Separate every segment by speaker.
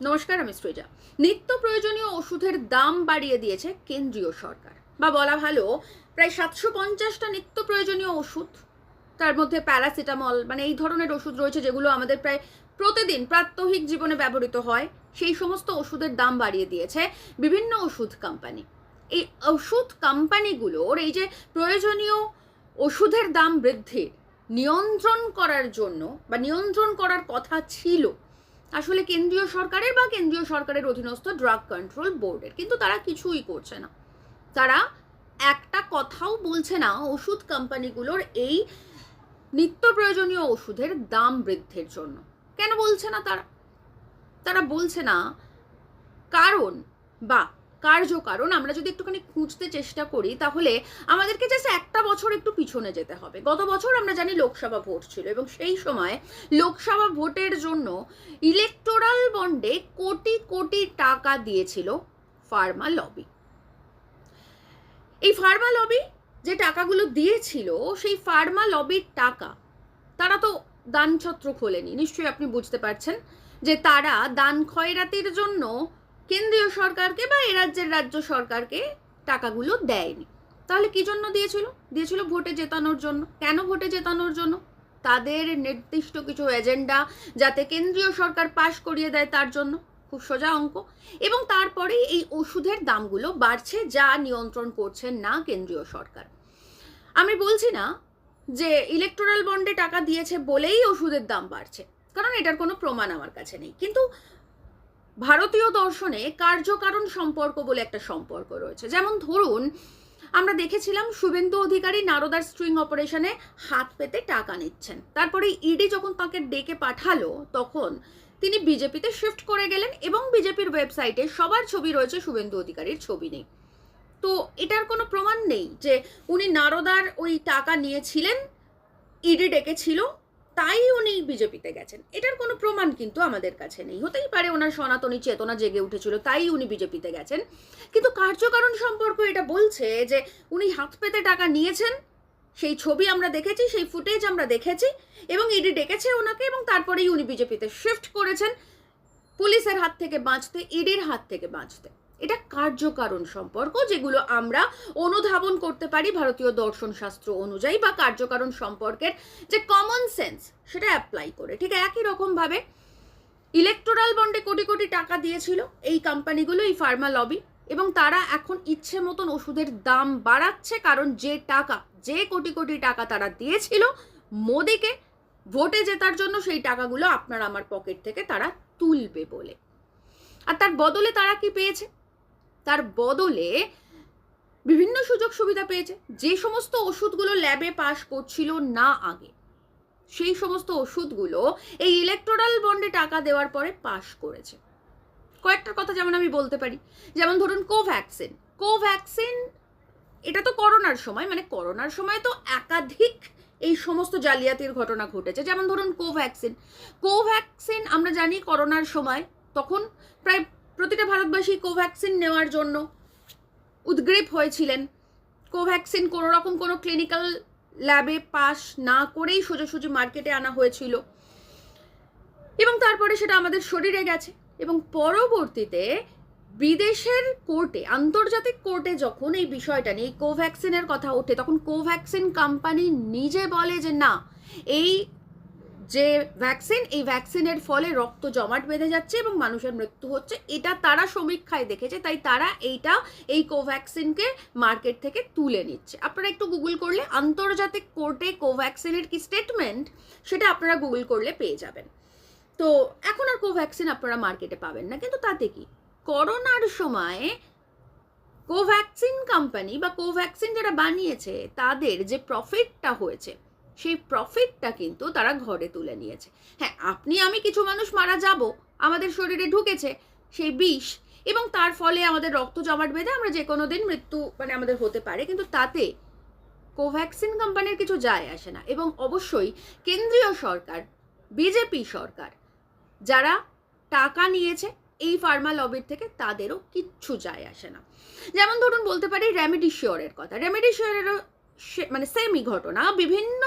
Speaker 1: নমস্কার, আমি সৃজা নিত্য প্রয়োজনীয় ওষুধের দাম বাড়িয়ে দিয়েছে কেন্দ্রীয় সরকার। বা বলা ভালো, প্রায় সাতশো পঞ্চাশটা নিত্য প্রয়োজনীয় ওষুধ, তার মধ্যে প্যারাসিটামল মানে এই ধরনের ওষুধ রয়েছে যেগুলো আমাদের প্রায় প্রতিদিন প্রাত্যহিক জীবনে ব্যবহৃত হয়, সেই সমস্ত ওষুধের দাম বাড়িয়ে দিয়েছে বিভিন্ন ওষুধ কোম্পানি। এই ওষুধ কোম্পানিগুলোর এই যে প্রয়োজনীয় ওষুধের দাম বৃদ্ধির নিয়ন্ত্রণ করার জন্য বা নিয়ন্ত্রণ করার কথা ছিল আসলে কেন্দ্রীয় সরকারের বা কেন্দ্রীয় সরকারের অধীনস্থ ড্রাগ কন্ট্রোল বোর্ডের কিন্তু তারা কিছুই করছে না। তারা একটা কথাও বলছে না, ওষুধ কোম্পানিগুলোর এই নিত্য প্রয়োজনীয় ওষুধের দাম বৃদ্ধির জন্য। কেন বলছে না তারা? তারা বলছে না, কারণ বা কার্যকারণ আমরা যদি একটুখানি খুঁজতে চেষ্টা করি, তাহলে আমাদেরকে জাস্ট একটা বছর একটু পিছনে যেতে হবে। গত বছর আমরা জানি লোকসভা ভোট ছিল এবং সেই সময় লোকসভা ভোটের জন্য ইলেকটোরাল বন্ডে কোটি কোটি টাকা দিয়েছিল ফার্মা লবি এই ফার্মা লবি যে টাকাগুলো দিয়েছিল, সেই ফার্মা লবির টাকা তারা তো দানছত্র খোলেনি। নিশ্চয়ই আপনি বুঝতে পারছেন যে তারা দান খয়রাতির জন্য কেন্দ্রীয় সরকারকে বা এ রাজ্যের রাজ্য সরকারকে টাকাগুলো দেয়নি। তাহলে কি জন্য দিয়েছিল? দিয়েছিল ভোটে জেতানোর জন্য। কেন ভোটে জেতানোর জন্য? তাদের নির্দিষ্ট কিছু এজেন্ডা যাতে কেন্দ্রীয় সরকার পাশ করিয়ে দেয় তার জন্য। খুব সোজা অঙ্ক। এবং তারপরে এই ওষুধের দামগুলো বাড়ছে যা নিয়ন্ত্রণ করছেন না কেন্দ্রীয় সরকার। আমি বলছি না যে ইলেকটোরাল বন্ডে টাকা দিয়েছে বলেই ওষুধের দাম বাড়ছে। কারণ এটার কোনো প্রমাণ আমার কাছে নেই। কিন্তু ভারতীয় দর্শনে কার্যকারণ সম্পর্ক বলে একটা সম্পর্ক রয়েছে। যেমন ধরুন, আমরা দেখেছিলাম শুভেন্দু অধিকারী নারদার স্ট্রিং অপারেশনে হাত পেতে টাকা নিচ্ছেন। তারপরে ইডি যখন তাকে ডেকে পাঠালো, তখন তিনি বিজেপিতে শিফট করে গেলেন এবং বিজেপির ওয়েবসাইটে সবার ছবি রয়েছে শুভেন্দু অধিকারীর ছবি নেই তো এটার কোনো প্রমাণ নেই যে উনি নারদার ওই টাকা নিয়েছিলেন ইডি ডেকেছিল তাই উনি বিজেপিতে গেছেন। এটার কোনো প্রমাণ কিন্তু আমাদের কাছে নেই। হতেই পারে ওনার সনাতনী চেতনা জেগে উঠেছিল, তাই উনি বিজেপিতে গেছেন। কিন্তু কার্যকারণ সম্পর্ক এটা বলছে যে উনি হাত পেতে টাকা নিয়েছেন, সেই ছবি আমরা দেখেছি, সেই ফুটেজ আমরা দেখেছি, এবং ইডি ডেকেছে ওনাকে এবং তারপরেই উনি বিজেপিতে শিফট করেছেন। পুলিশের হাত থেকে বাঁচতে, ইডির হাত থেকে বাঁচতে। এটা কার্যকারণ সম্পর্ক যেগুলো আমরা অনুধাবন করতে পারি ভারতীয় দর্শন শাস্ত্র অনুযায়ী বা কার্যকারণ সম্পর্কের যে কমন সেন্স সেটা অ্যাপ্লাই করে। ঠিক একই রকমভাবে ইলেকটোরাল বন্ডে কোটি কোটি টাকা দিয়েছিল এই কোম্পানিগুলো এই ফার্মা লবি এবং তারা এখন ইচ্ছে মতন ওষুধের দাম বাড়াচ্ছে কারণ যে টাকা, যে কোটি কোটি টাকা তারা দিয়েছিল মোদিকে ভোটে জেতার জন্য সেই টাকাগুলো আপনার আমার পকেট থেকে তারা তুলবে বলে। আর তার বদলে তারা কি পেয়েছে? তার বদলে বিভিন্ন সুযোগ সুবিধা পেয়েছে। যে সমস্ত ওষুধগুলো ল্যাবে পাস করছিল না আগে, সেই সমস্ত ওষুধগুলো এই ইলেকটোরাল বন্ডে টাকা দেওয়ার পরে পাশ করেছে। কয়েকটার কথা যেমন আমি বলতে পারি। যেমন ধরুন কোভ্যাক্সিন কোভ্যাক্সিন এটা তো করোনার সময় মানে করোনার সময় তো একাধিক এই সমস্ত জালিয়াতির ঘটনা ঘটেছে। যেমন ধরুন কোভ্যাক্সিন কোভ্যাক্সিন আমরা জানি করোনার সময়, তখন প্রায় প্রতিটা ভারতবাসী কোভ্যাক্সিন নেওয়ার জন্য উদ্গ্রীব হয়েছিলেন। কোভ্যাক্সিন কোনো রকম কোনো ক্লিনিক্যাল ল্যাবে পাস না করেই সোজাসুজি মার্কেটে আনা হয়েছিল। এবং তারপরে সেটা আমাদের শরীরে গেছে। এবং পরবর্তীতে বিদেশের কোর্টে, আন্তর্জাতিক কোর্টে যখন এই বিষয়টা নিয়ে কোভ্যাক্সিনের কথা ওঠে, তখন কোভ্যাক্সিন কোম্পানি নিজে বলে যে, না, এই যে ভ্যাকসিন এই ভ্যাকসিনের ফলে রক্ত জমাট বেঁধে যাচ্ছে এবং মানুষের মৃত্যু হচ্ছে। এটা তারা সমীক্ষায় দেখেছে, তাই তারা এইটা, এই কোভ্যাক্সিনকে মার্কেট থেকে তুলে নিচ্ছে। আপনারা একটু গুগল করলে আন্তর্জাতিক কোর্টে কোভ্যাক্সিনের কি স্টেটমেন্ট সেটা আপনারা গুগল করলে পেয়ে যাবেন। তো এখন আর কোভ্যাক্সিন আপনারা মার্কেটে পাবেন না, কিন্তু তাতে কি? করোনার সময় কোভ্যাক্সিন কোম্পানি বা কোভ্যাক্সিন যারা বানিয়েছে, তাদের যে প্রফিটটা হয়েছে সেই প্রফিটটা কিন্তু তারা ঘরে তুলে নিয়েছে। হ্যাঁ আপনি আমি কিছু মানুষ মারা যাব, আমাদের শরীরে ঢুকেছে, সেই বিষ এবং তার ফলে আমাদের রক্ত জমাট বেঁধে আমরা যে কোনো দিন মৃত্যু মানে আমাদের হতে পারে, কিন্তু তাতে কোভ্যাক্সিন কোম্পানির কিছু যায় আসে না এবং অবশ্যই কেন্দ্রীয় সরকার বিজেপি সরকার, যারা টাকা নিয়েছে এই ফার্মা লবির থেকে তাদেরও কিচ্ছু যায় আসে না। যেমন ধরুন বলতে পারি রেমিডিশিওরের কথা। রেমিডিশিওরেরও মানে সেমই ঘটনা, বিভিন্ন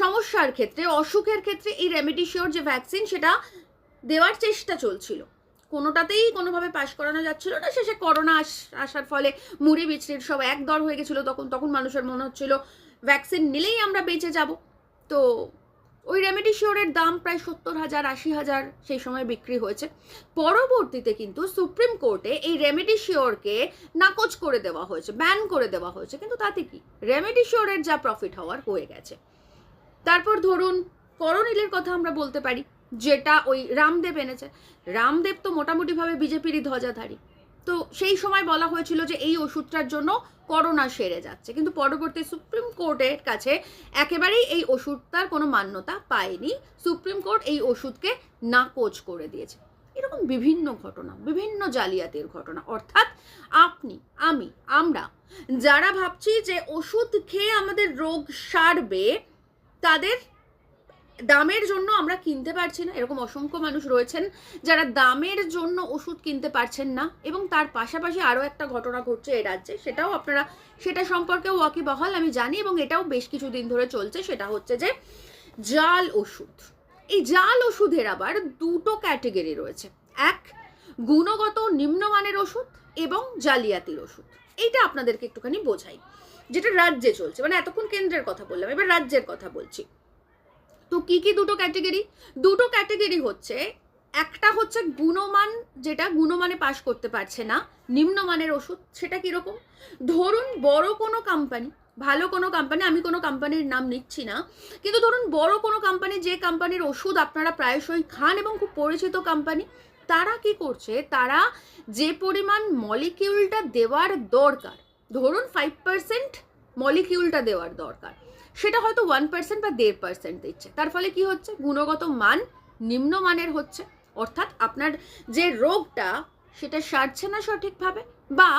Speaker 1: সমস্যার ক্ষেত্রে, অসুখের ক্ষেত্রে এই রেমিডিশিওর যে ভ্যাকসিন সেটা দেওয়ার চেষ্টা চলছিল। কোনোটাতেই কোনোভাবে পাশ করানো যাচ্ছিল না। শেষে করোনা আস, আসার ফলে মুড়ি বিচড়ির সব এক দর হয়ে গেছিল। তখন তখন মানুষের মনে হচ্ছিল ভ্যাকসিন নিলেই আমরা বেঁচে যাব। তো ওই রেমেডি শিওরের দাম প্রায় সত্তর হাজার, আশি হাজার সেই সময় বিক্রি হয়েছে। পরবর্তীতে কিন্তু সুপ্রিম কোর্টে এই রেমেডি শিওরকে নাকচ করে দেওয়া হয়েছে ব্যান করে দেওয়া হয়েছে। কিন্তু তাতে কি? রেমেডি শিওরের যা প্রফিট হওয়ার হয়ে গেছে। তারপর ধরুন, করণিলের কথা আমরা বলতে পারি, যেটা ওই রামদেব এনেছে। রামদেব তো মোটামুটিভাবে বিজেপিরই ধ্বজাধারী। তো সেই সময় বলা হয়েছিল যে এই ওষুধটার জন্য করোনা সেরে যাচ্ছে। কিন্তু পরবর্তী সুপ্রিম কোর্টের কাছে একেবারেই এই ওষুধটার কোনো মান্যতা পায়নি। সুপ্রিম কোর্ট এই ওষুধকে নাকচ করে দিয়েছে। এরকম বিভিন্ন ঘটনা, বিভিন্ন জালিয়াতির ঘটনা। অর্থাৎ আপনি, আমি, আমরা যারা ভাবছি যে ওষুধ খেয়ে আমাদের রোগ সারবে, তাদের দামের জন্য আমরা কিনতে পারছি না। এরকম অসংখ্য মানুষ রয়েছেন যারা দামের জন্য ওষুধ কিনতে পারছেন না এবং তার পাশাপাশি আরও একটা ঘটনা ঘটছে এ রাজ্যে। সেটাও আপনারা, সেটা সম্পর্কে ওয়াকিবহাল, আমি জানি এবং এটাও বেশ কিছুদিন ধরে চলছে। সেটা হচ্ছে যে জাল ওষুধ। এই জাল ওষুধের আবার দুটো ক্যাটেগরি রয়েছে। এক, গুণগত নিম্নমানের ওষুধ এবং জালিয়াতির ওষুধ। এইটা আপনাদেরকে একটুখানি বোঝাই। যেটা রাজ্যে চলছে। মানে এতক্ষণ কেন্দ্রের কথা বললাম, এবার রাজ্যের কথা বলছি। তো কি কি দুটো ক্যাটেগরি দুটো ক্যাটেগরি হচ্ছে, একটা হচ্ছে গুণমান, যেটা গুণমানে পাশ করতে পারছে না, নিম্নমানের ওষুধ, সেটা কীরকম? ধরুন বড় কোনো কোম্পানি ভালো কোনো কোম্পানি আমি কোনো কোম্পানির নাম নিচ্ছি না, কিন্তু ধরুন বড় কোনো কোম্পানি যে কোম্পানির ওষুধ আপনারা প্রায়শই খান এবং খুব পরিচিত কোম্পানি তারা কি করছে? তারা যে পরিমাণ মলিকিউলটা দেওয়ার দরকার, ধরুন ফাইভ পার্সেন্ট মলিকিউলটা দেওয়ার দরকার সেটা হয়তো ওয়ান পার্সেন্ট বা দেড় পার্সেন্ট দিচ্ছে। তার ফলে কি হচ্ছে? গুণগত মান নিম্নমানের হচ্ছে। অর্থাৎ আপনার যে রোগটা, সেটা সারছে না সঠিকভাবে বা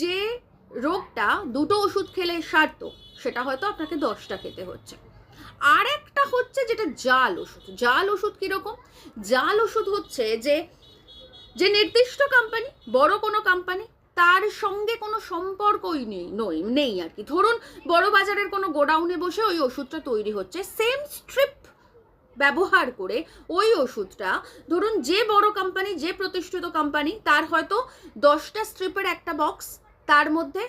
Speaker 1: যে রোগটা দুটো ওষুধ খেলে সারতো, সেটা হয়তো আপনাকে দশটা খেতে হচ্ছে। আর একটা হচ্ছে যেটা জাল ওষুধ। জাল ওষুধ কীরকম? জাল ওষুধ হচ্ছে যে যে নির্দিষ্ট কোম্পানি বড় কোনো কোম্পানি তার সঙ্গে কোনো সম্পর্কই নেই, নই, নেই আর কি। ধরুন বড় বাজারের কোনো গোডাউনে বসে ওই ওষুধটা তৈরি হচ্ছে। সেম স্ট্রিপ ব্যবহার করে ওই ওষুধটা, ধরুন, যে বড় কোম্পানি যে প্রতিষ্ঠিত কোম্পানি তার হয়তো দশটা স্ট্রিপের একটা বক্স তার মধ্যে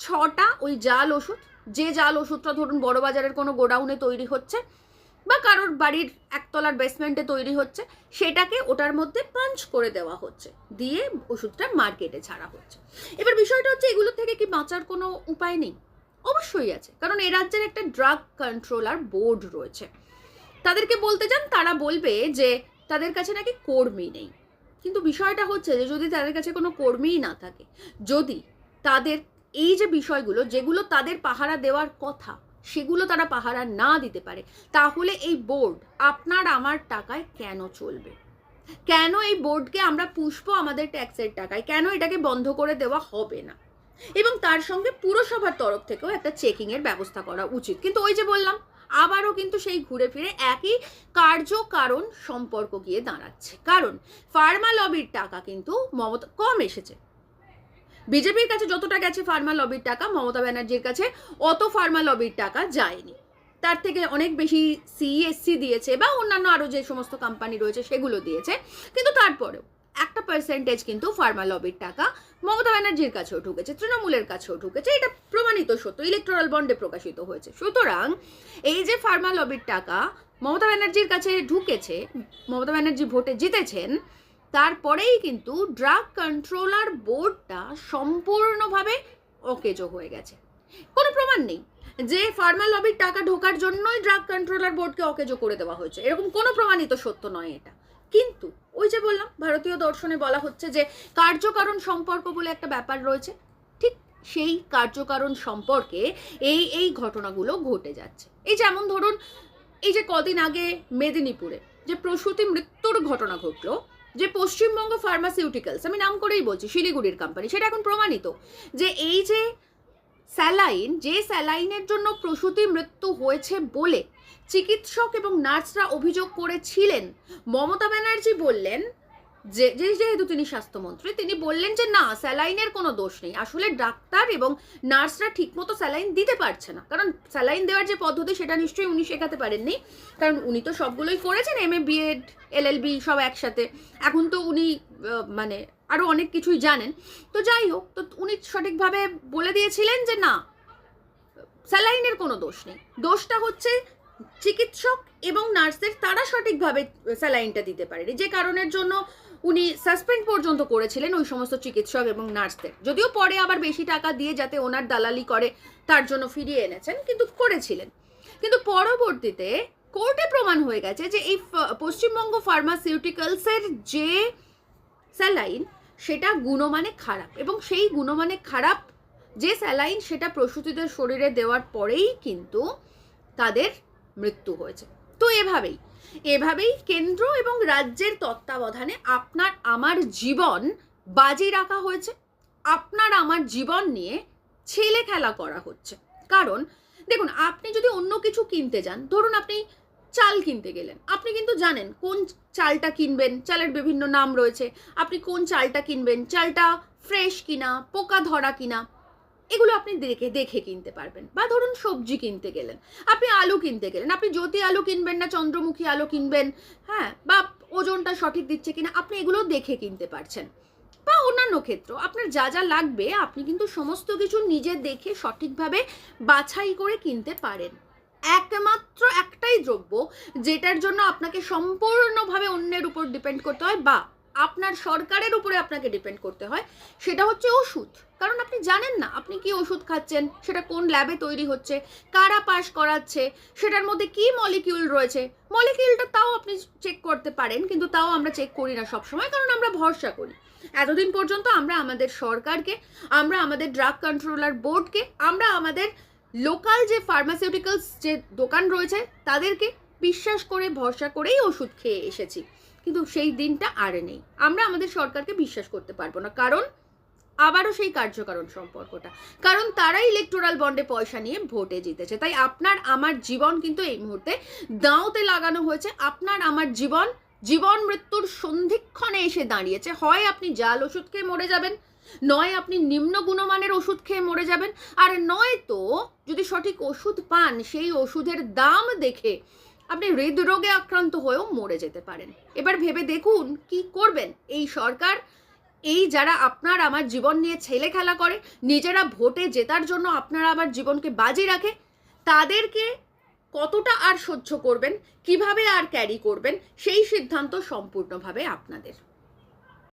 Speaker 1: ছটা ওই জাল ওষুধ, যে জাল ওষুধটা ধরুন বড় বাজারের কোনো গোডাউনে তৈরি হচ্ছে বা কারোর বাড়ির একতলার বেসমেন্টে তৈরি হচ্ছে, সেটাকে ওটার মধ্যে পাঞ্চ করে দেওয়া হচ্ছে, দিয়ে ওষুধটা মার্কেটে ছাড়া হচ্ছে। এবার বিষয়টা হচ্ছে, এগুলো থেকে কি বাঁচার কোনো উপায় নেই? অবশ্যই আছে, কারণ এ রাজ্যের একটা ড্রাগ কন্ট্রোলার বোর্ড রয়েছে। তাদেরকে বলতে যান তারা বলবে যে তাদের কাছে নাকি কর্মী নেই। কিন্তু বিষয়টা হচ্ছে যে, যদি তাদের কাছে কোনো কর্মীই না থাকে, যদি তাদের এই যে বিষয়গুলো, যেগুলো তাদের পাহারা দেওয়ার কথা সেগুলো তারা পাহারা না দিতে পারে। তাহলে এই বোর্ড আপনার আমার টাকায় কেন চলবে? কেন এই বোর্ডকে আমরা পুষবো আমাদের ট্যাক্সের টাকায়? কেন এটাকে বন্ধ করে দেওয়া হবে না? এবং তার সঙ্গে পুরসভার তরফ থেকেও একটা চেকিংয়ের ব্যবস্থা করা উচিত। কিন্তু ওই যে বললাম, আবারও কিন্তু সেই ঘুরে ফিরে একই কার্যকারণ সম্পর্ক গিয়ে দাঁড়াচ্ছে। কারণ ফার্মা লবির টাকা কিন্তু মমতা কম এসেছে। বিজেপির কাছে যতটা গেছে ফার্মা লবির টাকা, মমতা ব্যানার্জির কাছে অত ফার্মা লবির টাকা যায়নি। তার থেকে অনেক বেশি সিএসসি দিয়েছে বা অন্যান্য আরও যে সমস্ত কোম্পানি রয়েছে সেগুলো দিয়েছে। কিন্তু তারপরেও একটা পার্সেন্টেজ কিন্তু ফার্মা লবির টাকা মমতা ব্যানার্জির কাছেও ঢুকেছে, তৃণমূলের কাছেও ঢুকেছে। এটা প্রমাণিত সত্য ইলেকট্রাল বন্ডে প্রকাশিত হয়েছে। সুতরাং এই যে ফার্মা লবির টাকা মমতা ব্যানার্জির কাছে ঢুকেছে, মমতা ব্যানার্জি ভোটে জিতেছেন তারপরেই কিন্তু ড্রাগ কন্ট্রোলার বোর্ডটা সম্পূর্ণভাবে অকেজো হয়ে গেছে। কোনো প্রমাণ নেই যে ফার্মা লবির টাকা ঢোকার জন্যই ড্রাগ কন্ট্রোলার বোর্ডকে অকেজো করে দেওয়া হয়েছে। এরকম কোনো প্রমাণিত সত্য নয় এটা। কিন্তু ওই যে বললাম, ভারতীয় দর্শনে বলা হচ্ছে যে কার্যকারণ সম্পর্ক বলে একটা ব্যাপার রয়েছে। ঠিক সেই কার্যকারণ সম্পর্কে এই এই ঘটনাগুলো ঘটে যাচ্ছে। এই যেমন ধরুন, এই যে কদিন আগে মেদিনীপুরে যে প্রসূতি মৃত্যুর ঘটনা ঘটলো যে পশ্চিমবঙ্গ ফার্মাসিউটিক্যালস আমি নাম করেই বলছি, শিলিগুড়ির কোম্পানি সেটা এখন প্রমাণিত যে এই যে স্যালাইন যে স্যালাইনের জন্য প্রসূতি মৃত্যু হয়েছে বলে চিকিৎসক এবং নার্সরা অভিযোগ করেছিলেন। মমতা ব্যানার্জি বললেন যে যেহেতু তিনি স্বাস্থ্যমন্ত্রী, তিনি বললেন যে না, স্যালাইনের কোনো দোষ নেই। আসলে ডাক্তার এবং নার্সরা ঠিকমতো স্যালাইন দিতে পারছে না। কারণ স্যালাইন দেওয়ার যে পদ্ধতি, সেটা নিশ্চয়ই উনি শেখাতে পারেননি। কারণ উনি তো সবগুলোই করেছেন, এম এ বিএড এলএলবি সব একসাথে। এখন তো উনি মানে আরও অনেক কিছুই জানেন। তো যাই হোক, তো উনি সঠিকভাবে বলে দিয়েছিলেন যে না, স্যালাইনের কোনো দোষ নেই। দোষটা হচ্ছে চিকিৎসক এবং নার্সের তারা সঠিকভাবে স্যালাইনটা দিতে পারেনি। যে কারণের জন্য উনি সাসপেন্ড পর্যন্ত করেছিলেন ওই সমস্ত চিকিৎসক এবং নার্সদের। যদিও পরে আবার বেশি টাকা দিয়ে যাতে ওনার দালালি করে, তার জন্য ফিরিয়ে এনেছেন, কিন্তু করেছিলেন। কিন্তু পরবর্তীতে কোর্টে প্রমাণ হয়ে গেছে যে এই পশ্চিমবঙ্গ ফার্মাসিউটিক্যালসের যে স্যালাইন, সেটা গুণমানে খারাপ এবং সেই গুণমানে খারাপ যে স্যালাইন, সেটা প্রসূতিদের শরীরে দেওয়ার পরেই কিন্তু তাদের মৃত্যু হয়েছে। তো এভাবেই এভাবেই কেন্দ্র এবং রাজ্যের তত্ত্বাবধানে আপনার আমার জীবন বাজি রাখা হয়েছে। আপনার আমার জীবন নিয়ে ছেলে খেলা করা হচ্ছে। কারণ, দেখুন, আপনি যদি অন্য কিছু কিনতে যান, ধরুন আপনি চাল কিনতে গেলেন। আপনি কিন্তু জানেন কোন চালটা কিনবেন, চালের বিভিন্ন নাম রয়েছে। আপনি কোন চালটা কিনবেন, চালটা ফ্রেশ কিনা, পোকা ধরা কিনা এগুলো আপনি দেখে দেখে কিনতে পারবেন। বা ধরুন সবজি কিনতে গেলেন, আপনি আলু কিনতে গেলেন, আপনি জ্যোতি আলু কিনবেন না, চন্দ্রমুখী আলু কিনবেন হ্যাঁ বা ওজনটা সঠিক দিচ্ছে কিনা, আপনি এগুলো দেখে কিনতে পারছেন। বা অন্যান্য ক্ষেত্র, আপনার যা যা লাগবে, আপনি কিন্তু সমস্ত কিছু নিজে দেখে সঠিকভাবে বাছাই করে কিনতে পারেন। একমাত্র একটাই দ্রব্য, যেটার জন্য আপনাকে সম্পূর্ণভাবে অন্যের উপর ডিপেন্ড করতে হয়, বা আপনার সরকারের উপরে আপনাকে ডিপেন্ড করতে হয়, সেটা হচ্ছে ওষুধ। কারণ আপনি জানেন না আপনি কি ওষুধ খাচ্ছেন? সেটা কোন ল্যাবে তৈরি হচ্ছে? কারা পাস করাচ্ছে? সেটার মধ্যে কি মলিকিউল রয়েছে? মলিকিউলটা তাও আপনি চেক করতে পারেন, কিন্তু তাও আমরা চেক করি না সবসময়, কারণ আমরা ভরসা করি। এতদিন পর্যন্ত আমরা আমাদের সরকারকে, আমরা আমাদের ড্রাগ কন্ট্রোলার বোর্ডকে আমরা আমাদের লোকাল যে ফার্মাসিউটিক্যালস যে দোকান রয়েছে, তাদেরকে বিশ্বাস করে, ভরসা করেই ওষুধ খেয়ে এসেছি। কিন্তু সেই দিনটা আর নেই। আমরা আমাদের সরকারকে বিশ্বাস করতে পারব না, কারণ আবারও সেই কার্যকারণ সম্পর্কটা। কারণ তারা ইলেকটোরাল বন্ডে পয়সা নিয়ে ভোটে জিতেছে। তাই আপনার আমার জীবন কিন্তু এই মুহূর্তে দাঁওতে লাগানো হয়েছে। আপনার আমার জীবন জীবন মৃত্যুর সন্ধিক্ষণে এসে দাঁড়িয়েছে। হয় আপনি জাল ওষুধ খেয়ে মরে যাবেন, নয় আপনি নিম্ন গুণমানের ওষুধ খেয়ে মরে যাবেন। আর নয় তো, যদি সঠিক ওষুধ পান, সেই ওষুধের দাম দেখে আপনি হৃদরোগে আক্রান্ত হয়েও মরে যেতে পারেন। এবার ভেবে দেখুন কি করবেন। এই সরকার এই যারা আপনার আমার জীবন নিয়ে ছেলে খেলা করে, নিজেরা ভোটে জেতার জন্য আপনারা আমার জীবনকে বাজি রাখে, তাদেরকে কতটা আর সহ্য করবেন, কীভাবে আর ক্যারি করবেন, সেই সিদ্ধান্ত সম্পূর্ণভাবে আপনাদের।